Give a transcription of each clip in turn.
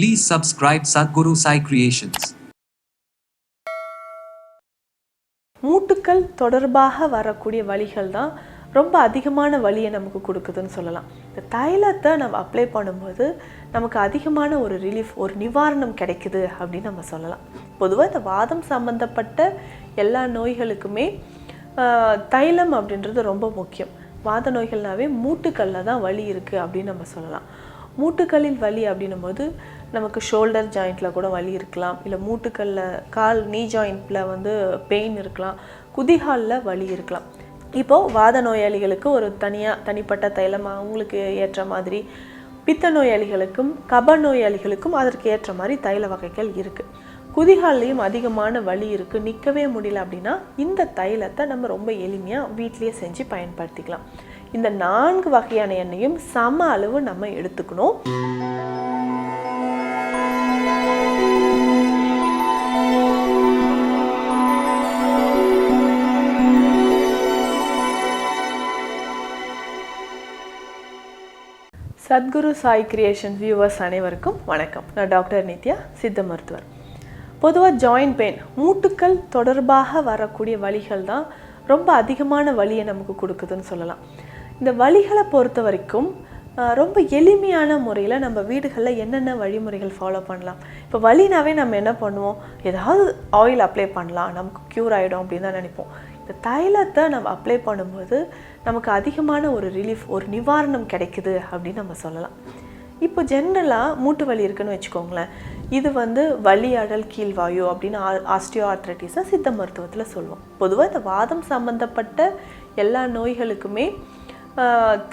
Please subscribe Sadhguru Sai Creations. மூட்டுக்கள் தொடர்பாக வரக்கூடிய வழிகள் தான் ரொம்ப அதிகமான வலியை நமக்கு கொடுக்குதுன்னு சொல்லலாம். இந்த தைலத்தை நம்ம அப்ளை பண்ணும்போது நமக்கு அதிகமான ஒரு ரிலீஃப் ஒரு நிவாரணம் கிடைக்குது அப்படின்னு நம்ம சொல்லலாம். பொதுவாக இந்த வாதம் சம்மந்தப்பட்ட எல்லா நோய்களுக்குமே தைலம் அப்படின்றது ரொம்ப முக்கியம். வாத நோய்கள்னாவே மூட்டுக்கல்ல தான் வலி இருக்குது அப்படின்னு நம்ம சொல்லலாம். மூட்டுக்களில் வலி அப்படின்னும் போது நமக்கு ஷோல்டர் ஜாயிண்ட்டில் கூட வலி இருக்கலாம். இல்லை மூட்டுக்கல்ல கால் நீ ஜாயிண்ட்டில் வந்து பெயின் இருக்கலாம். குதிகாலில் வலி இருக்கலாம். இப்போது வாத நோயாளிகளுக்கு ஒரு தனியாக தனிப்பட்ட தைலம் அவங்களுக்கு ஏற்ற மாதிரி பித்த நோயாளிகளுக்கும் கப நோயாளிகளுக்கும் அதற்கு ஏற்ற மாதிரி தைல வகைகள் இருக்குது குதிகால்லையும் அதிகமான வலி இருக்குது நிற்கவே முடியல அப்படின்னா இந்த தைலத்தை நம்ம ரொம்ப எளிமையாக வீட்டிலேயே செஞ்சு பயன்படுத்திக்கலாம். இந்த நான்கு வகையான எண்ணெயும் சம அளவு நம்ம எடுத்துக்கணும். சத்குரு சாய் கிரியேஷன் வியூவர்ஸ் அனைவருக்கும் வணக்கம். நான் டாக்டர் நித்யா சித்த மருத்துவர். பொதுவாக ஜாயிண்ட் பெயின் மூட்டுக்கள் தொடர்பாக வரக்கூடிய வழிகள் தான் ரொம்ப அதிகமான வலியை நமக்கு கொடுக்குதுன்னு சொல்லலாம். இந்த வழிகளை பொறுத்த வரைக்கும் ரொம்ப எளிமையான முறையில் நம்ம வீடுகளில் என்னென்ன வழிமுறைகள் ஃபாலோ பண்ணலாம். இப்போ வழினாவே நம்ம என்ன பண்ணுவோம்? ஏதாவது ஆயில் அப்ளை பண்ணலாம். நமக்கு க்யூர் ஆகிடும் அப்படின்னு தான் நினைப்போம். இந்த தைலத்தை நம்ம அப்ளை பண்ணும்போது நமக்கு அதிகமான ஒரு ரிலீஃப் ஒரு நிவாரணம் கிடைக்குது அப்படின்னு நம்ம சொல்லலாம். இப்போ ஜென்ரலாக மூட்டு வலி இருக்குன்னு வச்சுக்கோங்களேன். இது வந்து வலி அடல் கீழ்வாயு அப்படின்னு ஆஸ்டியோ ஆர்த்ரைட்டிஸை சித்த மருத்துவத்தில் சொல்லுவோம். பொதுவாக இந்த வாதம் சம்மந்தப்பட்ட எல்லா நோய்களுக்குமே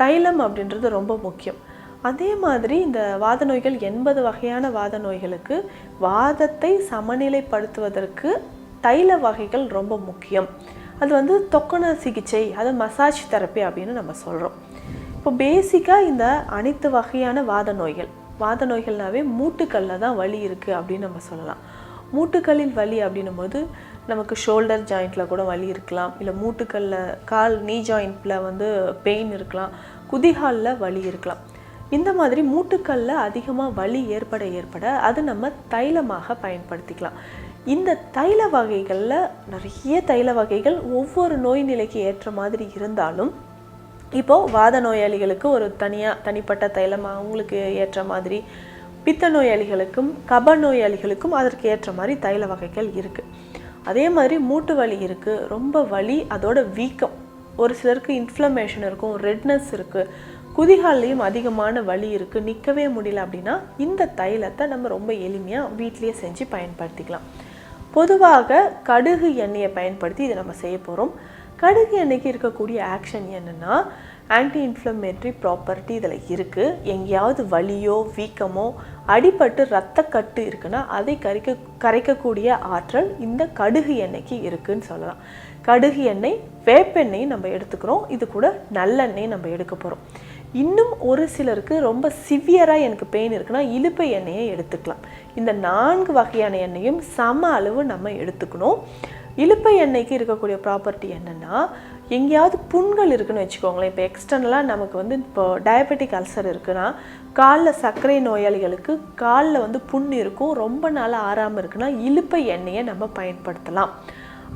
தைலம் அப்படின்றது ரொம்ப முக்கியம். அதே மாதிரி இந்த வாத நோய்கள் எண்பது வகையான வாத நோய்களுக்கு வாதத்தை சமநிலைப்படுத்துவதற்கு தைல வகைகள் ரொம்ப முக்கியம். அது வந்து தொக்கண சிகிச்சை அது மசாஜ் தெரப்பி அப்படின்னு நம்ம சொல்கிறோம் இப்போ பேசிக்காக இந்த அனைத்து வகையான வாத நோய்கள் வாத நோய்கள்னாவே மூட்டுக்கல்ல தான் வலி இருக்குது அப்படின்னு நம்ம சொல்லலாம். மூட்டுக்கல்லில் வலி அப்படின்னும் போது நமக்கு ஷோல்டர் ஜாயிண்ட்டில் கூட வலி இருக்கலாம் இல்லை மூட்டுக்கல்ல கால் நீ ஜாயிண்ட்டில் வந்து பெயின் இருக்கலாம் குதிகாலில் வலி இருக்கலாம். இந்த மாதிரி மூட்டுக்கல்ல அதிகமாக வலி ஏற்பட ஏற்பட அது நம்ம தைலமாக பயன்படுத்திக்கலாம். இந்த தைல வகைகளில் நிறைய தைல வகைகள் ஒவ்வொரு நோய் நிலைக்கு ஏற்ற மாதிரி இருந்தாலும் இப்போது வாத நோயாளிகளுக்கு ஒரு தனியாக தனிப்பட்ட தைலம் அவங்களுக்கு ஏற்ற மாதிரி பித்த நோயாளிகளுக்கும் கப நோயாளிகளுக்கும் அதற்கு ஏற்ற மாதிரி தைல வகைகள் இருக்குது அதே மாதிரி மூட்டு வலி இருக்குது ரொம்ப வலி அதோட வீக்கம். ஒரு சிலருக்கு இன்ஃப்ளமேஷன் இருக்கும் ரெட்னஸ் இருக்குது குதிகால்லையும் அதிகமான வலி இருக்குது நிற்கவே முடியல அப்படின்னா இந்த தைலத்தை நம்ம ரொம்ப எளிமையாக வீட்லேயே செஞ்சு பயன்படுத்திக்கலாம். பொதுவாக கடுகு எண்ணெயை பயன்படுத்தி இதை நம்ம செய்ய போகிறோம் கடுகு எண்ணெய்க்கு இருக்கக்கூடிய ஆக்ஷன் என்னென்னா ஆன்டி இன்ஃப்ளமேட்ரி ப்ராப்பர்ட்டி இதில் இருக்குது எங்கேயாவது வலியோ வீக்கமோ அடிபட்டு ரத்தக்கட்டு இருக்குன்னா அதை கரைக்க கரைக்கக்கூடிய ஆற்றல் இந்த கடுகு எண்ணெய்க்கு இருக்குன்னு சொல்லலாம். கடுகு எண்ணெய் வேப்பெண்ணெய் நம்ம எடுத்துக்கிறோம். இது கூட நல்லெண்ணெய் நம்ம எடுக்க போகிறோம் இன்னும் ஒரு சிலருக்கு ரொம்ப சிவியராக எனக்கு பெயின் இருக்குன்னா இலுப்பை எண்ணெயை எடுத்துக்கலாம். இந்த நான்கு வகையான எண்ணெயும் சம அளவு நம்ம எடுத்துக்கணும். இலுப்பை எண்ணெய்க்கு இருக்கக்கூடிய ப்ராப்பர்ட்டி என்னென்னா எங்கேயாவது புண்கள் இருக்குன்னு வச்சுக்கோங்களேன். இப்போ எக்ஸ்டர்னலாக நமக்கு வந்து இப்போ டயபெட்டிக் அல்சர் இருக்குன்னா காலில் சர்க்கரை நோயாளிகளுக்கு காலில் வந்து புண் இருக்கும் ரொம்ப நாள் ஆறாமல் இருக்குன்னா இலுப்பை எண்ணெயை நம்ம பயன்படுத்தலாம்.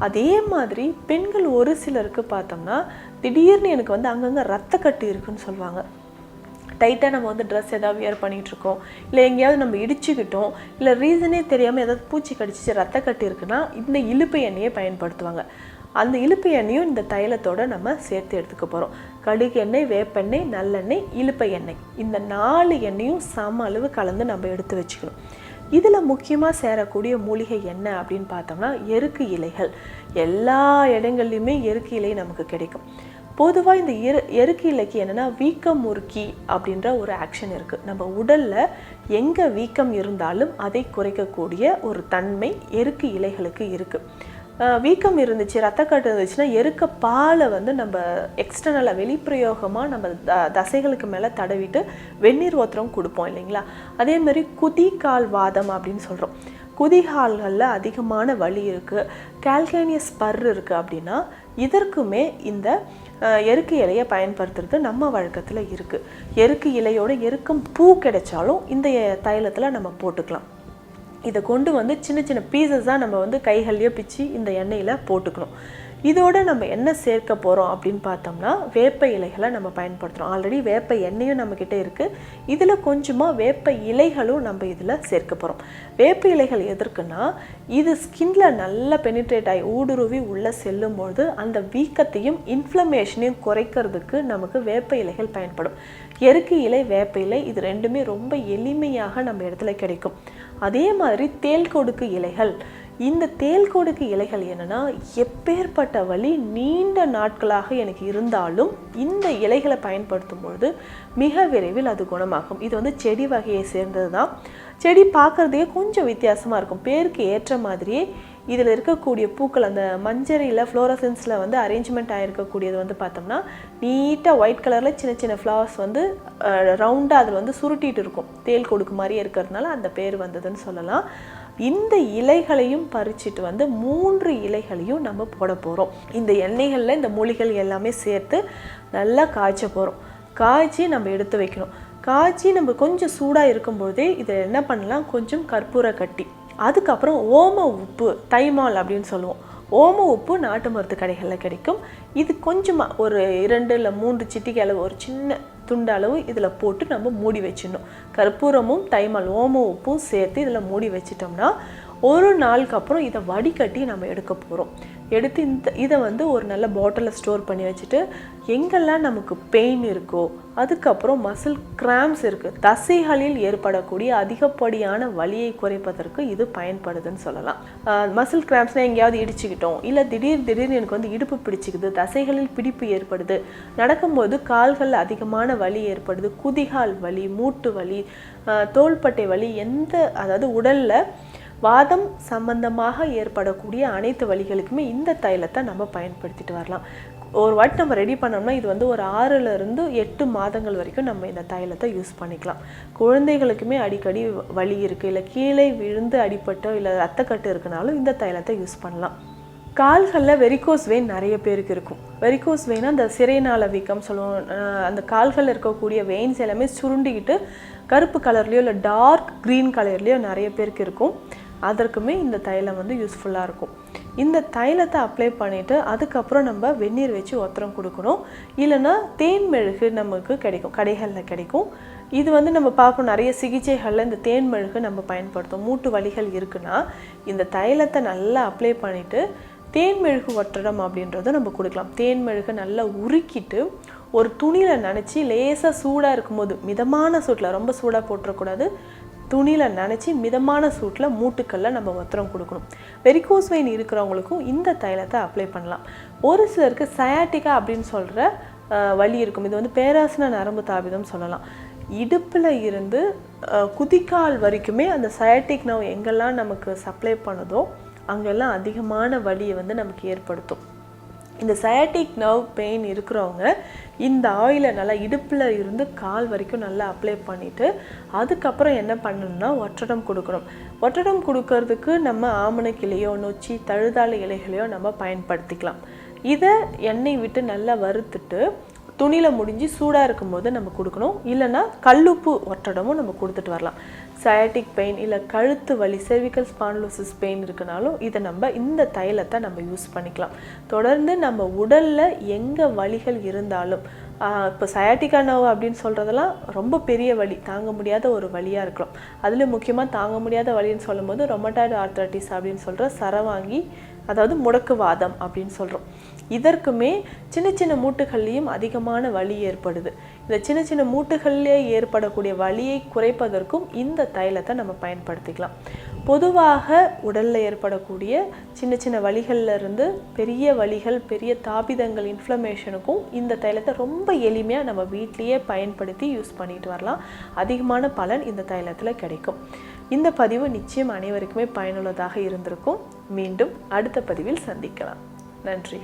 அதே மாதிரி பெண்கள் ஒரு சிலருக்கு பார்த்தோம்னா திடீர்னு எனக்கு வந்து அங்கங்கே ரத்தக்கட்டு இருக்குன்னு சொல்லுவாங்க. டைட்டாக நம்ம வந்து ட்ரெஸ் ஏதாவது வியர் பண்ணிகிட்டு இருக்கோம் இல்லை எங்கேயாவது நம்ம இடிச்சுக்கிட்டோம். இல்லை ரீசனே தெரியாமல் ஏதாவது பூச்சி கடிச்சிச்சு ரத்தக்கட்டு இருக்குன்னா இந்த இலுப்பு எண்ணெயை பயன்படுத்துவாங்க. அந்த இலுப்பு எண்ணெயும் இந்த தைலத்தோடு நம்ம சேர்த்து எடுத்துக்க போகிறோம் கடுகு எண்ணெய் வேப்பெண்ணெய் நல்லெண்ணெய் இலுப்பை எண்ணெய். இந்த நாலு எண்ணெயும் சம அளவு கலந்து நம்ம எடுத்து வச்சுக்கணும். இதில் முக்கியமாக சேரக்கூடிய மூலிகை என்ன அப்படின்னு பார்த்தோம்னா எருக்கு இலைகள். எல்லா இடங்கள்லையுமே எருக்கு இலை நமக்கு கிடைக்கும். பொதுவாக இந்த எரு எருக்கு இலைக்கு என்னென்னா வீக்கம் முறுக்கி அப்படின்ற ஒரு ஆக்ஷன் இருக்குது நம்ம உடலில் எங்கே வீக்கம் இருந்தாலும் அதை குறைக்கக்கூடிய ஒரு தன்மை எருக்கு இலைகளுக்கு இருக்குது வீக்கம் இருந்துச்சு ரத்தக்கட்டு இருந்துச்சுன்னா எருக்க பாலை வந்து நம்ம எக்ஸ்டர்னலாக வெளிப்பிரயோகமாக நம்ம த தசைகளுக்கு மேலே தடவிட்டு வெந்நீர் ஓத்திரம் கொடுப்போம் இல்லைங்களா? அதே மாதிரி குதிகால் வாதம் அப்படின்னு சொல்கிறோம் குதிகால்களில் அதிகமான வலி இருக்குது கால்கேனியஸ் பர் இருக்குது அப்படின்னா இதற்குமே இந்த எருக்கு இலையை பயன்படுத்துறது நம்ம வழக்கத்தில் இருக்குது எருக்கு இலையோட எருக்கம் பூ கிடைச்சாலும் இந்த தைலத்தில் நம்ம போட்டுக்கலாம். இதை கொண்டு வந்து சின்ன சின்ன பீசஸாக நம்ம வந்து கைகள்லையோ பிச்சு இந்த எண்ணெயில் போட்டுக்கணும். இதோடு நம்ம என்ன சேர்க்க போகிறோம் அப்படின்னு பார்த்தோம்னா வேப்ப இலைகளை நம்ம பயன்படுத்துகிறோம் ஆல்ரெடி வேப்ப எண்ணெயும் நம்மக்கிட்ட இருக்குது இதில் கொஞ்சமாக வேப்ப இலைகளும் நம்ம இதில் சேர்க்க போகிறோம் வேப்ப இலைகள் எதற்குன்னா இது ஸ்கின்ல நல்லா பெனிட்ரேட் ஆகி ஊடுருவி உள்ளே செல்லும்பொழுது அந்த வீக்கத்தையும் இன்ஃப்ளமேஷனையும் குறைக்கிறதுக்கு நமக்கு வேப்ப இலைகள் பயன்படும். எருக்கு இலை வேப்ப இலை இது ரெண்டுமே ரொம்ப எளிமையாக நம்ம இடத்துல கிடைக்கும். அதே மாதிரி தேல் கொடுக்கு இலைகள். இந்த தேல் கொடுக்கு இலைகள் என்னன்னா எப்பேற்பட்ட வழி நீண்ட நாட்களாக எனக்கு இருந்தாலும் இந்த இலைகளை பயன்படுத்தும் பொழுது மிக விரைவில் அது குணமாகும். இது வந்து செடி வகையை சேர்ந்தது தான் செடி பார்க்குறதே கொஞ்சம் வித்தியாசமாக இருக்கும். பேருக்கு ஏற்ற மாதிரியே இதில் இருக்கக்கூடிய பூக்கள் அந்த மஞ்சரியில் ஃப்ளோரசன்ஸில் வந்து அரேஞ்ச்மெண்ட் ஆகிருக்கக்கூடியது வந்து பார்த்தோம்னா நீட்டாக ஒயிட் கலரில் சின்ன சின்ன ஃப்ளவர்ஸ் வந்து ரவுண்டாக அதில் வந்து சுருட்டிட்டு இருக்கும். தேள் கொடுக்கு மாதிரியே இருக்கிறதுனால அந்த பேர் வந்ததுன்னு சொல்லலாம். இந்த இலைகளையும் பறிச்சிட்டு வந்து மூன்று இலைகளையும் நம்ம போட போகிறோம் இந்த எண்ணெய்களில் இந்த மூலிகள் எல்லாமே சேர்த்து நல்லா காய்ச்ச போகிறோம் காய்ச்சி நம்ம எடுத்து வைக்கணும். காய்ச்சி நம்ம கொஞ்சம் சூடாக இருக்கும்போதே இதில் என்ன பண்ணலாம்? கொஞ்சம் கற்பூர கட்டி அதுக்கப்புறம் ஓம உப்பு தைமால் அப்படின்னு சொல்லுவோம். ஓம உப்பு நாட்டு மருந்து கடைகளில் கிடைக்கும். இது கொஞ்சமாக ஒரு இரண்டு இல்லை மூன்று சிட்டிகை அளவு ஒரு சின்ன துண்டு அளவு இதில் போட்டு நம்ம மூடி வச்சிடணும். கற்பூரமும் தைமால் ஓம உப்பும் சேர்த்து இதில் மூடி வச்சிட்டோம்னா ஒரு நாளுக்கு அப்புறம் இதை வடிகட்டி நம்ம எடுக்க போகிறோம் எடுத்து இந்த இதை வந்து ஒரு நல்ல பாட்டிலில் ஸ்டோர் பண்ணி வச்சுட்டு எங்கெல்லாம் நமக்கு பெயின் இருக்கோ அதுக்கப்புறம் மசில் கிராம்ஸ் இருக்குது தசைகளில் ஏற்படக்கூடிய அதிகப்படியான வலியை குறைப்பதற்கு இது பயன்படுதுன்னு சொல்லலாம். மசில் கிராம்ஸ்னால் எங்கேயாவது இடிச்சுக்கிட்டோம் இல்லை திடீர் திடீர்னு எனக்கு வந்து இடுப்பு பிடிச்சிக்குது தசைகளில் பிடிப்பு ஏற்படுது நடக்கும்போது கால்கள் அதிகமான வலி ஏற்படுது குதிகால் வலி மூட்டு வலி தோள்பட்டை வலி எந்த அதாவது உடலில் வாதம் சம்பந்தமாக ஏற்படக்கூடிய அனைத்து வழிகளுக்குமே இந்த தைலத்தை நம்ம பயன்படுத்திட்டு வரலாம். ஒரு வாட்டி நம்ம ரெடி பண்ணோம்னா இது வந்து ஒரு ஆறுலேருந்து எட்டு மாதங்கள் வரைக்கும் நம்ம இந்த தைலத்தை யூஸ் பண்ணிக்கலாம். குழந்தைகளுக்குமே அடிக்கடி வலி இருக்குது இல்லை கீழே விழுந்து அடிப்பட்டோ இல்லை ரத்தக்கட்டு இருக்குனாலும் இந்த தைலத்தை யூஸ் பண்ணலாம். கால்களில் வெரிகோஸ் வெயின் நிறைய பேருக்கு இருக்கும். வெரிகோஸ் வெயினா அந்த சிறைநாள வீக்கம் சொல்லுவோம். அந்த கால்களில் இருக்கக்கூடிய வெயின்ஸ் எல்லாமே சுருண்டிக்கிட்டு கருப்பு கலர்லேயோ இல்லை டார்க் க்ரீன் கலர்லேயோ நிறைய பேருக்கு இருக்கும். அதற்குமே இந்த தைலம் வந்து யூஸ்ஃபுல்லாக இருக்கும். இந்த தைலத்தை அப்ளை பண்ணிவிட்டு அதுக்கப்புறம் நம்ம வெந்நீர் வச்சு ஒத்தரம் கொடுக்கணும். இல்லைன்னா தேன் மெழுகு நமக்கு கிடைக்கும் கடைகளில் கிடைக்கும். இது வந்து நம்ம பார்ப்போம் நிறைய சிகிச்சைகளில் இந்த தேன் மெழுகு நம்ம பயன்படுத்தும். மூட்டு வலிகள் இருக்குன்னா இந்த தைலத்தை நல்லா அப்ளை பண்ணிவிட்டு தேன் மெழுகு ஒற்றடம் அப்படின்றத நம்ம கொடுக்கலாம். தேன் மெழுகு நல்லா உருக்கிட்டு ஒரு துணியில் நனைச்சி லேசாக சூடாக இருக்கும்போது மிதமான சூட்டில் ரொம்ப சூடாக போட்டுறக்கூடாது. துணியில் நினச்சி மிதமான சூட்டில் மூட்டுக்கல்ல நம்ம ஒத்தரம் கொடுக்கணும். வெரிகோஸ் வெயின் இருக்கிறவங்களுக்கும் இந்த தைலத்தை அப்ளை பண்ணலாம். ஒரு சிலருக்கு சயாட்டிகா அப்படின்னு சொல்கிற வலி இருக்கும். இது வந்து பேராசன நரம்பு தாபிதம் சொல்லலாம். இடுப்பில் இருந்து குதிக்கால் வரைக்குமே அந்த சயாட்டிக் நோய் எங்கெல்லாம் நமக்கு சப்ளை பண்ணுதோ அங்கெல்லாம் அதிகமான வலியை வந்து நமக்கு ஏற்படுத்தும். இந்த சயாட்டிக் நர்வ் பெயின் இருக்கிறவங்க இந்த ஆயிலை நல்லா இடுப்பில் இருந்து கால் வரைக்கும் நல்லா அப்ளை பண்ணிவிட்டு அதுக்கப்புறம் என்ன பண்ணணும்னா ஒற்றடம் கொடுக்கணும். ஒற்றடம் கொடுக்கறதுக்கு நம்ம ஆமணக்கிளையோ நொச்சி தழுதாள இலைகளையோ நம்ம பயன்படுத்திக்கலாம். இதை எண்ணெய் விட்டு நல்லா வறுத்துட்டு துணியில் முடிஞ்சு சூடாக இருக்கும்போது நம்ம கொடுக்கணும். இல்லைன்னா கல்லுப்பு ஒற்றடமும் நம்ம கொடுத்துட்டு வரலாம். சயாட்டிக் பெயின் இல்லை கழுத்து வலி செர்விக்கல் ஸ்பான்லோசிஸ் பெயின் இருக்குனாலும் இதை நம்ம இந்த தைலத்தை நம்ம யூஸ் பண்ணிக்கலாம். தொடர்ந்து நம்ம உடலில் எங்கே வலிகள் இருந்தாலும் இப்போ சயாட்டிக்கா நோவு அப்படின்னு சொல்கிறதெல்லாம் ரொம்ப பெரிய வலி தாங்க முடியாத ஒரு வழியாக இருக்கலாம். அதில் முக்கியமாக தாங்க முடியாத வழின்னு சொல்லும்போது ரொமட்டாய்டு ஆர்த்ரைட்டிஸ் அப்படின்னு சொல்கிற சரவாங்கி அதாவது முடக்குவாதம் அப்படின்னு சொல்கிறோம் இதற்குமே சின்ன சின்ன மூட்டுகள்லேயும் அதிகமான வலி ஏற்படுது. இந்த சின்ன சின்ன மூட்டுகள்லேயே ஏற்படக்கூடிய வலியை குறைப்பதற்கும் இந்த தைலத்தை நம்ம பயன்படுத்திக்கலாம். பொதுவாக உடலில் ஏற்படக்கூடிய சின்ன சின்ன வலிகள்ல இருந்து பெரிய வலிகள் பெரிய தாபிதங்கள் இன்ஃப்ளமேஷனுக்கும் இந்த தைலத்தை ரொம்ப எளிமையாக நம்ம வீட்லேயே பயன்படுத்தி யூஸ் பண்ணிட்டு வரலாம். அதிகமான பலன் இந்த தைலத்தில் கிடைக்கும். இந்த பதிவு நிச்சயம் அனைவருக்குமே பயனுள்ளதாக இருந்திருக்கும். மீண்டும் அடுத்த பதிவில் சந்திக்கலாம். நன்றி.